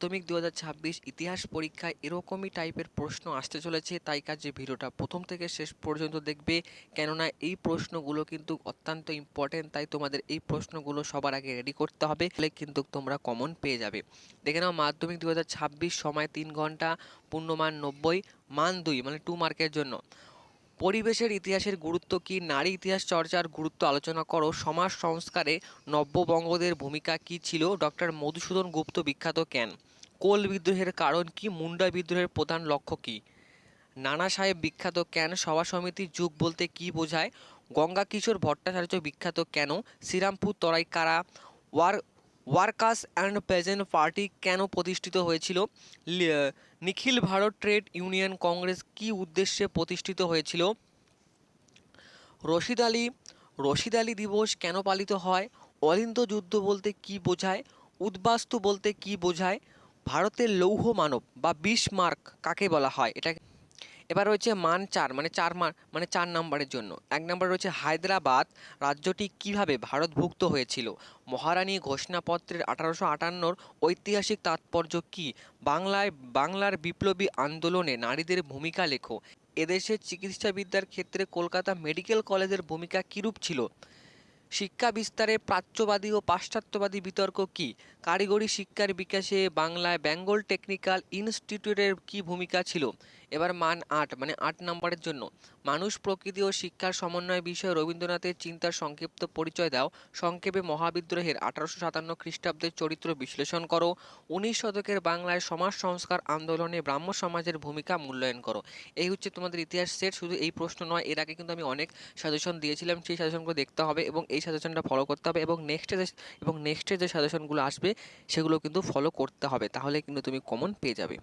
মাধ্যমিক দু হাজার ছাব্বিশ ইতিহাস পরীক্ষায় এরকমই টাইপের প্রশ্ন আসতে চলেছে। তাই কাজে ভিডিওটা প্রথম থেকে শেষ পর্যন্ত দেখবে। কেননা এই প্রশ্নগুলো কিন্তু অত্যন্ত ইম্পর্টেন্ট তাই তোমাদের এই প্রশ্নগুলো সবার আগে রেডি করতে হবে, তাহলে কিন্তু তোমরা কমন পেয়ে যাবে। দেখে নাও, মাধ্যমিক দু হাজার ছাব্বিশ সময় তিন ঘণ্টা, পূর্ণমান নব্বই, মান দুই মানে টু মার্কের জন্য। পরিবেশের ইতিহাসের গুরুত্ব কি? নারী ইতিহাস চর্চার গুরুত্ব আলোচনা করো। সমাজ সংস্কারে নব্যবঙ্গদের ভূমিকা কি ছিল? ডক্টর মধুসূদন গুপ্ত বিখ্যাত কেন? কোল বিদ্রোহের কারণ কি? মুন্ডা বিদ্রোহের প্রধান লক্ষ্য কি? নানা সাহেব বিখ্যাত কেন? সভা সমিতির যুগ বলতে কি বোঝায়? গঙ্গা কিশোর ভট্টাচার্য বিখ্যাত কেন? শ্রীরামপুর তরাই কারা? War workers and peasant party কেন প্রতিষ্ঠিত হয়েছিল? নিখিল ভারত ট্রেড ইউনিয়ন কংগ্রেস কি উদ্দেশ্যে প্রতিষ্ঠিত হয়েছিল? রশিদ আলী রশিদ আলী দিবস কেন পালিত হয়? অলিন্দ যুদ্ধ বলতে কি বোঝায়? উদ্বাস্তু বলতে কি বোঝায়? ভারতের লৌহ মানব বা বিশ মার্ক কাকে বলা হয়? এটা এবার রয়েছে মান চার মানে চার মান মানে চার নম্বরের জন্য। এক নম্বর রয়েছে হায়দ্রাবাদ রাজ্যটি কীভাবে ভারতভুক্ত হয়েছিল? মহারানী ঘোষণাপত্রের আঠারোশো আটান্নর ঐতিহাসিক তাৎপর্য কি? বাংলায়, বাংলার বিপ্লবী আন্দোলনে নারীদের ভূমিকা লেখো। এদেশে চিকিৎসাবিদ্যার ক্ষেত্রে কলকাতা মেডিকেল কলেজের ভূমিকা কীরূপ ছিল? শিক্ষা বিস্তারে প্রাচ্যবাদী ও পাশ্চাত্যবাদী বিতর্ক কি? কারিগরি শিক্ষার বিকাশে বাংলায় বেঙ্গল টেকনিক্যাল ইনস্টিটিউটের কি ভূমিকা ছিল? এবার মান আট মানে আট নম্বরের জন্য। মানুষ, প্রকৃতি ও শিক্ষার সমন্বয় বিষয়ে রবীন্দ্রনাথের চিন্তার সংক্ষিপ্ত পরিচয় দাও। সংক্ষেপে মহাবিদ্রোহের আঠারোশো সাতান্ন খ্রিস্টাব্দের চরিত্র বিশ্লেষণ করো। উনিশ শতকের বাংলায় সমাজ সংস্কার আন্দোলনে ব্রাহ্ম সমাজের ভূমিকা মূল্যায়ন করো। এই হচ্ছে তোমাদের ইতিহাস সেট। শুধু এই প্রশ্ন নয়, এর আগে কিন্তু আমি অনেক সাজেশন দিয়েছিলাম, সেই সাজেশনগুলো দেখতে হবে এবং এই সাজেশনটা ফলো করতে হবে এবং নেক্সটে যে, এবং নেক্সটে যে সাজেশনগুলো আসবে, সেগুলো কিন্তু ফলো করতে হবে। তাহলে কিন্তু তুমি কমন পেয়ে যাবে।